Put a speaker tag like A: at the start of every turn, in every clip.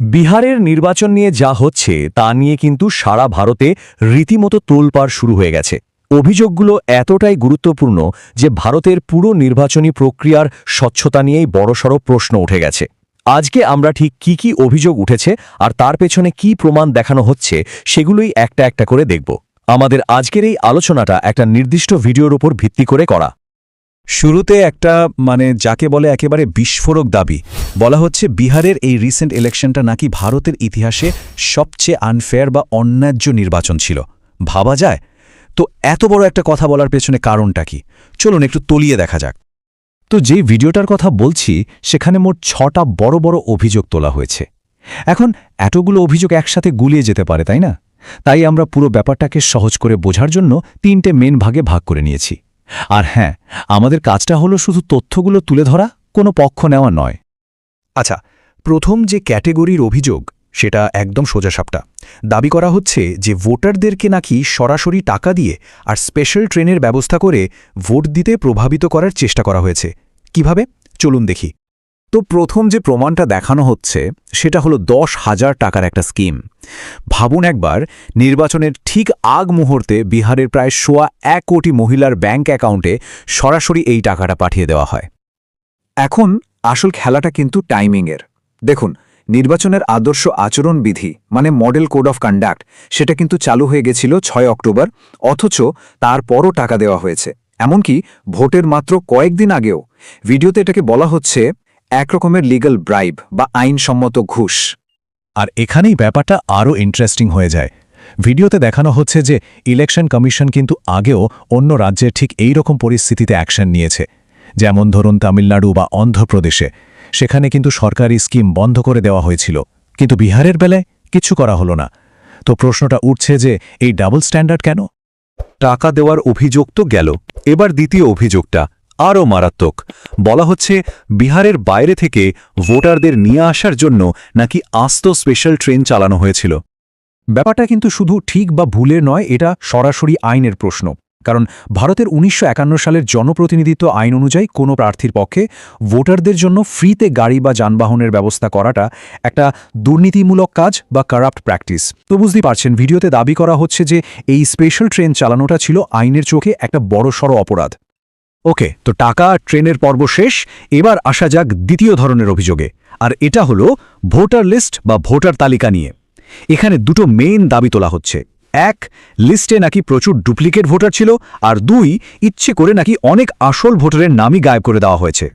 A: বিহারের নির্বাচন নিয়ে যা হচ্ছে, তা নিয়ে কিন্তু সারা ভারতে রীতিমতো তোলপাড় শুরু হয়ে গেছে। অভিযোগগুলো এতটাই গুরুত্বপূর্ণ যে ভারতের পুরো নির্বাচনী প্রক্রিয়ার স্বচ্ছতা নিয়েই বড়সড় প্রশ্ন উঠে গেছে। আজকে আমরা ঠিক কি কি অভিযোগ উঠেছে আর তার পেছনে কি প্রমাণ দেখানো হচ্ছে, সেগুলোই একটা একটা করে দেখব। আমাদের আজকের এই আলোচনাটা একটা নির্দিষ্ট ভিডিওর উপর ভিত্তি করে করা।
B: শুরুতে একটা মানে যাকে বলে একেবারে বিস্ফোরক দাবি। বলা হচ্ছে বিহারের এই রিসেন্ট ইলেকশনটা নাকি ভারতের ইতিহাসে সবচেয়ে আনফেয়ার বা অন্যায্য নির্বাচন ছিল। ভাবা যায়? তো এত বড় একটা কথা বলার পেছনে কারণটা কি? চলুন একটু তলিয়ে দেখা যাক। তো যেই ভিডিওটার কথা বলছি, সেখানে মোট ছটা বড় বড় অভিযোগ তোলা হয়েছে। এখন এতগুলো অভিযোগ একসাথে গুলিয়ে যেতে পারে, তাই না? তাই আমরা পুরো ব্যাপারটাকে সহজ করে বোঝার জন্য তিনটে মেন ভাগে ভাগ করে নিয়েছি। আর হ্যাঁ আমাদের কাজটা হলো শুধু তথ্যগুলো তুলে ধরা, কোনো পক্ষ নেওয়া নয়। আচ্ছা প্রথম যে ক্যাটেগরির অভিযোগ, সেটা একদম সোজাসাপটা দাবি করা হচ্ছে যে ভোটারদেরকে নাকি সরাসরি টাকা দিয়ে আর স্পেশাল ট্রেনের ব্যবস্থা করে ভোট দিতে প্রভাবিত করার চেষ্টা করা হয়েছে। কীভাবে? চলুন দেখি। তো প্রথম যে প্রমাণটা দেখানো হচ্ছে, সেটা হলো দশ হাজার টাকার একটা স্কিম। ভাবুন একবার, নির্বাচনের ঠিক আগ মুহূর্তে বিহারের প্রায় সোয়া এক কোটি মহিলার ব্যাংক অ্যাকাউন্টে সরাসরি এই টাকাটা পাঠিয়ে দেওয়া হয়। এখন আসল খেলাটা কিন্তু টাইমিংয়ের। দেখুন, নির্বাচনের আদর্শ আচরণ বিধি মানে মডেল কোড অফ কন্ডাক্ট, সেটা কিন্তু চালু হয়ে গেছিল ছয় অক্টোবর, অথচ তারপরও টাকা দেওয়া হয়েছে। এমনকি ভোটের মাত্র কয়েকদিন আগেও। ভিডিওতে এটাকে বলা হচ্ছে একরকমের লিগ্যাল ব্রাইব বা আইনসম্মত ঘুষ। আর এখানেই ব্যাপারটা আরও ইন্টারেস্টিং হয়ে যায়। ভিডিওতে দেখানো হচ্ছে যে ইলেকশন কমিশন কিন্তু আগেও অন্য রাজ্যের ঠিক এই রকম পরিস্থিতিতে অ্যাকশন নিয়েছে। যেমন ধরুন তামিলনাড়ু বা অন্ধ্রপ্রদেশে। সেখানে কিন্তু সরকারি স্কিম বন্ধ করে দেওয়া হয়েছিল। কিন্তু বিহারের বেলায় কিছু করা হলো না। তো প্রশ্নটা উঠছে যে এই ডাবল স্ট্যান্ডার্ড কেন? টাকা দেওয়ার অভিযোগ তো গেল। এবার দ্বিতীয় অভিযোগটা। আরও মারাত্মক। বলা হচ্ছে, বিহারের বাইরে থেকে ভোটারদের নিয়ে আসার জন্য নাকি আস্ত স্পেশাল ট্রেন চালানো হয়েছিল। ব্যাপারটা কিন্তু শুধু ঠিক বা ভুলের নয়, এটা সরাসরি আইনের প্রশ্ন। কারণ ভারতের উনিশশো একান্ন সালের জনপ্রতিনিধিত্ব আইন অনুযায়ী কোনো প্রার্থীর পক্ষে ভোটারদের জন্য ফ্রিতে গাড়ি বা যানবাহনের ব্যবস্থা করাটা একটা দুর্নীতিমূলক কাজ বা কারাপ্ট প্র্যাকটিস তো বুঝতেই পারছেন, ভিডিওতে দাবি করা হচ্ছে যে এই স্পেশাল ট্রেন চালানোটা ছিল আইনের চোখে একটা বড়সড় অপরাধ। ওকে, তো টাকা ট্রেনের পর্ব শেষ, এবার আসা যাক দ্বিতীয় ধরনের অভিযোগে। আর এটা হলো ভোটার লিস্ট বা ভোটার তালিকা নিয়ে। এখানে দুটো মেইন দাবি তোলা হচ্ছে। এক, লিস্টে নাকি প্রচুর ডুপ্লিকেট ভোটার ছিল, আর দুই, ইচ্ছে করে নাকি অনেক আসল ভোটারের নামই গায়েব করে দেওয়া হয়েছে।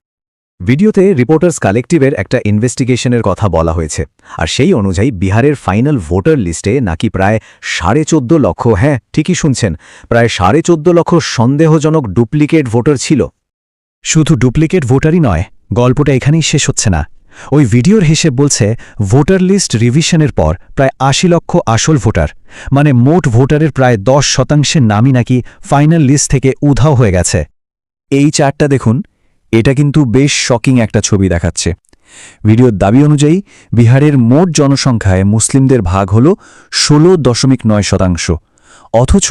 B: ভিডিওতে রিপোর্টার্স কালেকটিভের একটা ইনভেস্টিগেশনের কথা বলা হয়েছে, আর সেই অনুযায়ী বিহারের ফাইনাল ভোটার লিস্টে নাকি প্রায় সাড়ে চোদ্দ লক্ষ হ্যাঁ ঠিকই শুনছেন, প্রায় সাড়ে চোদ্দ লক্ষ সন্দেহজনক ডুপ্লিকেট ভোটার ছিল। শুধু ডুপ্লিকেট ভোটারই নয়, গল্পটা এখানেই শেষ হচ্ছে না। ওই ভিডিওর হিসেব বলছে, ভোটার লিস্ট রিভিশনের পর প্রায় আশি লক্ষ আসল ভোটার মানে মোট ভোটারের প্রায় দশ শতাংশের নামই নাকি ফাইনাল লিস্ট থেকে উধাও হয়ে গেছে। এই চারটা দেখুন এটা কিন্তু বেশ শকিং একটা ছবি দেখাচ্ছে। ভিডিওর দাবি অনুযায়ী, বিহারের মোট জনসংখ্যায় মুসলিমদের ভাগ হল ষোলো দশমিক নয় শতাংশ। অথচ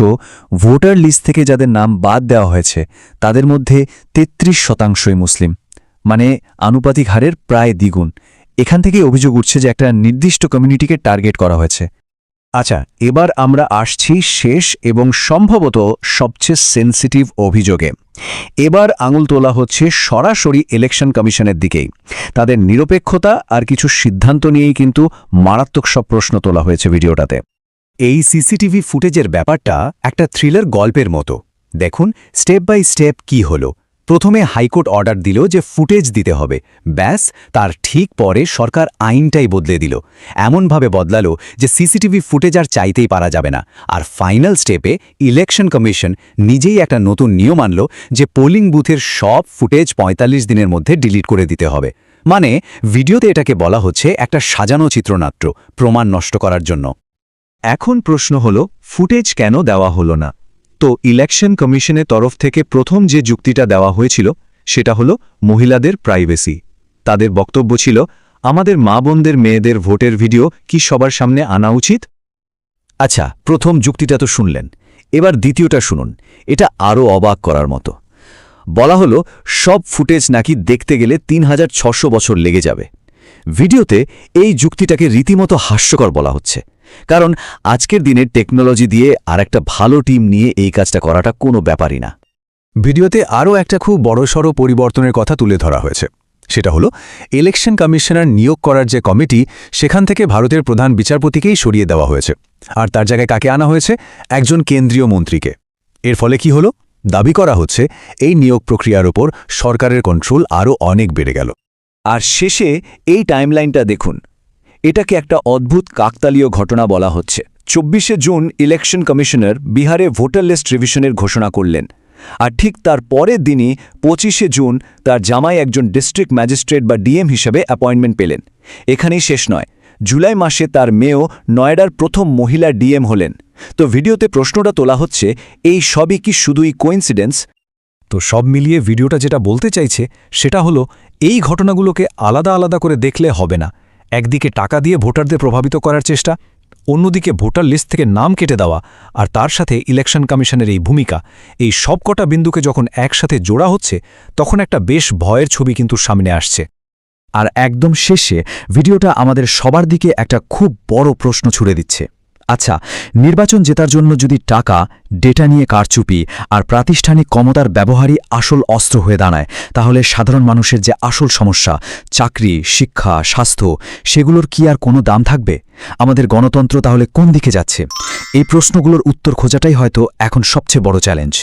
B: ভোটার লিস্ট থেকে যাদের নাম বাদ দেওয়া হয়েছে, তাদের মধ্যে ৩৩ শতাংশই মুসলিম। মানে আনুপাতিক হারের প্রায় দ্বিগুণ। এখান থেকে অভিযোগ উঠছে যে একটা নির্দিষ্ট কমিউনিটিকে টার্গেট করা হয়েছে। আচ্ছা এবার আমরা আসছি শেষ এবং সম্ভবত সবচেয়ে সেন্সিটিভ অভিযোগে। এবার আঙুল তোলা হচ্ছে সরাসরি ইলেকশন কমিশনের দিকেই। তাদের নিরপেক্ষতা আর কিছু সিদ্ধান্ত নিয়েই কিন্তু মারাত্মক সব প্রশ্ন তোলা হয়েছে ভিডিওটাতে। এই সিসিটিভি ফুটেজের ব্যাপারটা একটা থ্রিলার গল্পের মতো। দেখুন স্টেপ বাই স্টেপ কি হলো প্রথমে হাইকোর্ট অর্ডার দিল যে ফুটেজ দিতে হবে। ব্যাস, তার ঠিক পরে সরকার আইনটাই বদলে দিল। এমনভাবে বদলালো যে সিসিটিভি ফুটেজ আর চাইতেই পারা যাবে না। আর ফাইনাল স্টেপে ইলেকশন কমিশন নিজেই একটা নতুন নিয়ম আনল যে পোলিং বুথের সব ফুটেজ ৪৫ দিনের মধ্যে ডিলিট করে দিতে হবে। মানে ভিডিওতে এটাকে বলা হচ্ছে একটা সাজানো চিত্রনাট্য, প্রমাণ নষ্ট করার জন্য। এখন প্রশ্ন হল, ফুটেজ কেন দেওয়া হলো না? তো ইলেকশন কমিশনের তরফ থেকে প্রথম যে যুক্তিটা দেওয়া হয়েছিল, সেটা হলো মহিলাদের প্রাইভেসি। তাদের বক্তব্য ছিল, আমাদের মা বোনদের মেয়েদের ভোটের ভিডিও কি সবার সামনে আনা উচিত? আচ্ছা প্রথম যুক্তিটা তো শুনলেন। এবার দ্বিতীয়টা শুনুন, এটা আরও অবাক করার মতো। বলা হলো, সব ফুটেজ নাকি দেখতে গেলে তিন বছর লেগে যাবে।
A: ভিডিওতে এই যুক্তিটাকে রীতিমতো হাস্যকর বলা হচ্ছে। কারণ আজকের দিনের টেকনোলজি দিয়ে আর একটা ভালো টিম নিয়ে এই কাজটা করাটা কোনো ব্যাপারই না।
B: ভিডিওতে আরও একটা খুব বড়সড় পরিবর্তনের কথা তুলে ধরা হয়েছে। সেটা হলো, ইলেকশন কমিশনার নিয়োগ করার যে কমিটি, সেখান থেকে ভারতের প্রধান বিচারপতিকেই সরিয়ে দেওয়া হয়েছে। আর তার জায়গায় কাকে আনা হয়েছে? একজন কেন্দ্রীয় মন্ত্রীকে। এর ফলে কি হলো? দাবি করা হচ্ছে, এই নিয়োগ প্রক্রিয়ার ওপর সরকারের কন্ট্রোল আরও অনেক বেড়ে গেল।
A: আর শেষে এই টাইমলাইনটা দেখুন এটাকে একটা অদ্ভুত কাকতালীয় ঘটনা বলা হচ্ছে। চব্বিশে জুন ইলেকশন কমিশনার বিহারে ভোটার লিস্ট রিভিশনের ঘোষণা করলেন। আর ঠিক তার পরের দিনই পঁচিশে জুন তার জামাই একজন ডিস্ট্রিক্ট ম্যাজিস্ট্রেট বা ডিএম হিসেবে অ্যাপয়েন্টমেন্ট পেলেন। এখানেই শেষ নয়। জুলাই মাসে তার মেয়েও নয়ডার প্রথম মহিলা ডিএম হলেন। তো ভিডিওতে প্রশ্নটা তোলা হচ্ছে, এই সবই কি শুধুই কোইন্সিডেন্স?
B: তো সব মিলিয়ে ভিডিওটা যেটা বলতে চাইছে, সেটা হলো, এই ঘটনাগুলোকে আলাদা আলাদা করে দেখলে হবে না। একদিকে টাকা দিয়ে ভোটারদের প্রভাবিত করার চেষ্টা, অন্যদিকে ভোটার লিস্ট থেকে নাম কেটে দেওয়া আর তার সাথে ইলেকশন কমিশনের এই ভূমিকা। এই সবকটা বিন্দুকে যখন একসাথে জোড়া হচ্ছে, তখন একটা বেশ ভয়ের ছবি কিন্তু সামনে আসছে।
A: আর একদম শেষে ভিডিওটা আমাদের সবার দিকে একটা খুব বড় প্রশ্ন ছুড়ে দিচ্ছে। আচ্ছা নির্বাচন জেতার জন্য যদি টাকা, ডেটা নিয়ে কারচুপি আর প্রাতিষ্ঠানিক ক্ষমতার ব্যবহারই আসল অস্ত্র হয়ে দাঁড়ায়, তাহলে সাধারণ মানুষের যে আসল সমস্যা, চাকরি, শিক্ষা, স্বাস্থ্য, সেগুলোর কি আর কোনো দাম থাকবে? আমাদের গণতন্ত্র তাহলে কোন দিকে যাচ্ছে? এই প্রশ্নগুলোর উত্তর খোঁজাটাই হয়তো এখন সবচেয়ে বড় চ্যালেঞ্জ।